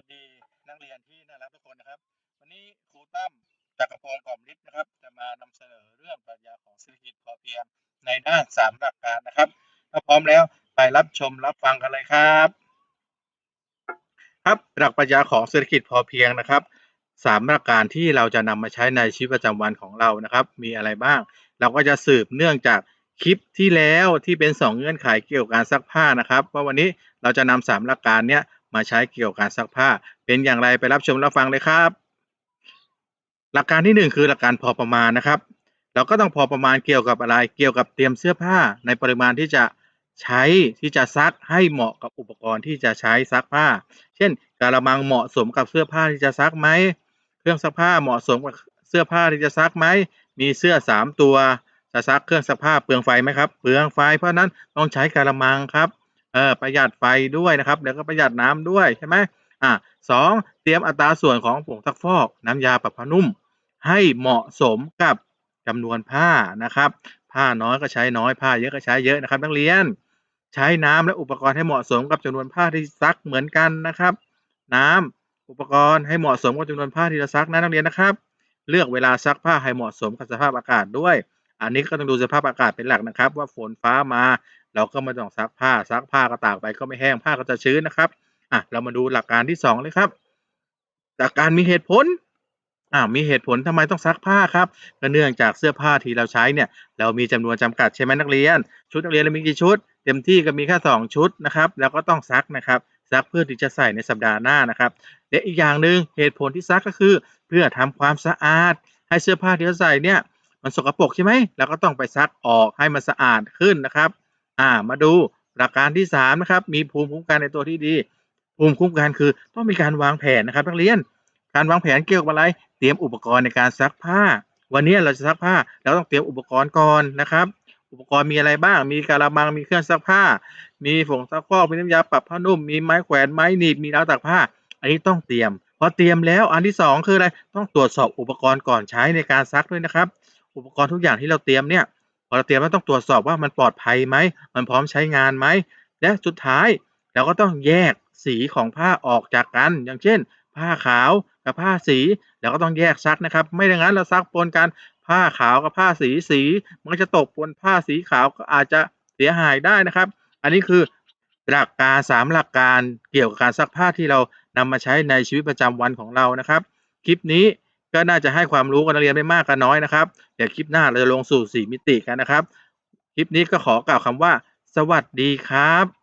ัสดีนักเรียนที่น่ารักทุกคนนะครับ วันนี้ครูตั้มจากกรพงกล่อมฤทธิ์นะครับ จะมานำเสนอเรื่องปรัชญาของเศรษฐกิจพอเพียงในด้านสามหลักการนะครับถ้าพร้อมแล้วไปรับชมรับฟังกันเลยครับ ครับหลักปรัชญาของเศรษฐกิจพอเพียงนะครับสามหลักการที่เราจะนำมาใช้ในชีวิตประจำวันของเรานะครับ มีอะไรบ้าง เราก็จะสืบเนื่องจากคลิปที่แล้วที่เป็น 2 เงื่อนไขเกี่ยวกับการซักผ้านะครับว่าวันนี้เราจะนำ3หลักการเนี้ย มาใช้เกี่ยวกับการซักผ้า เป็นอย่างไรไปรับชมรับฟังเลยครับ หลักการที่หนึ่งคือหลักการพอประมาณนะครับ เราก็ต้องพอประมาณเกี่ยวกับอะไรเกี่ยวกับเตรียมเสื้อผ้าในปริมาณที่จะใช้ที่จะซักให้เหมาะกับอุปกรณ์ที่จะใช้ซักผ้า เช่นกระมังเหมาะสมกับเสื้อผ้าที่จะซักไหมเครื่องซักผ้าเหมาะสมกับเสื้อผ้าที่จะซักไหมมีเสื้อสามตัวจะซักเครื่องซักผ้าเปลืองไฟไหมครับ เปลืองไฟเพราะนั้นต้องใช้กระมังครับ เออประหยัดไฟด้วยนะครับ แล้วก็ประหยัดน้ำด้วยใช่ไหมอ่าสองเตรียมอัตราส่วนของผงซักฟอก น้ำยาปรับผ้านุ่ม ให้เหมาะสมกับจำนวนผ้านะครับ ผ้าน้อยก็ใช้น้อยผ้าเยอะก็ใช้เยอะนะครับ นักเรียน ใช้น้ำและอุปกรณ์ให้เหมาะสมกับจำนวนผ้าที่ซักเหมือนกันนะครับน้ำอุปกรณ์ให้เหมาะสมกับจำนวนผ้าที่จะซักนะนักเรียนนะครับ เลือกเวลาซักผ้าให้เหมาะสมกับสภาพอากาศด้วย อันนี้ก็ต้องดูสภาพอากาศเป็นหลักนะครับ ว่าฝนฟ้ามา เราก็ไม่ต้องซักผ้าซักผ้าก็ตากไปก็ไม่แห้งผ้าก็จะชื้นนะครับอะเรามาดูหลักการที่สองเลยครับจากการมีเหตุผลอ่ามีเหตุผลทำไมต้องซักผ้าครับก็เนื่องจากเสื้อผ้าที่เราใช้เนี่ย เรามีจำนวนจำกัดใช่ไหมนักเรียน ชุดนักเรียนเรามีกี่ชุด เต็มที่ก็มีแค่สองชุดนะครับ แล้วก็ต้องซักนะครับซักเพื่อที่จะใส่ในสัปดาห์หน้านะครับและอีกอย่างหนึ่งเหตุผลที่ซักก็คือ เพื่อทำความสะอาด ให้เสื้อผ้าที่เราใส่เนี่ย มันสกปรกใช่ไหมเราก็ต้องไปซักออกให้มันสะอาดขึ้นนะครับ อ่า มาดูหลักการที่สามนะครับ มีภูมิคุ้มกันในตัวที่ดี ภูมิคุ้มกันคือต้องมีการวางแผนนะครับนักเรียน การวางแผนเกี่ยวกับอะไร เตรียมอุปกรณ์ในการซักผ้า วันนี้เราจะซักผ้าเราต้องเตรียมอุปกรณ์ก่อนนะครับ อุปกรณ์มีอะไรบ้าง มีกระมัง มีเครื่องซักผ้า มีผงซักฟอก มีน้ำยาปรับผ้านุ่ม มีไม้แขวน ไม้หนีบ มีราวตากผ้า อันนี้ต้องเตรียม พอเตรียมแล้ว อันที่สองคืออะไร ต้องตรวจสอบอุปกรณ์ก่อนใช้ในการซักด้วยนะครับ อุปกรณ์ทุกอย่างที่เราเตรียมเนี่ย พอเราเตรียมแล้วต้องตรวจสอบว่ามันปลอดภัยไหม มันพร้อมใช้งานไหม และสุดท้ายเราก็ต้องแยกสีของผ้าออกจากกัน อย่างเช่น ผ้าขาวกับผ้าสีเราก็ต้องแยกซักนะครับ ไม่อย่างนั้นเราซักปนกันผ้าขาวกับผ้าสีสี มันก็จะตกปนผ้าสีขาวก็อาจจะเสียหายได้นะครับ อันนี้คือหลักการสามหลักการเกี่ยวกับการซักผ้าที่เรานำมาใช้ในชีวิตประจำวันของเรานะครับ คลิปนี้ ก็น่าจะให้ความรู้กับนักเรียนไม่มากก็น้อยนะครับ เดี๋ยวคลิปหน้าเราจะลงสู่ 4 มิติกันนะครับ คลิปนี้ก็ขอกล่าวคำว่า สวัสดีครับ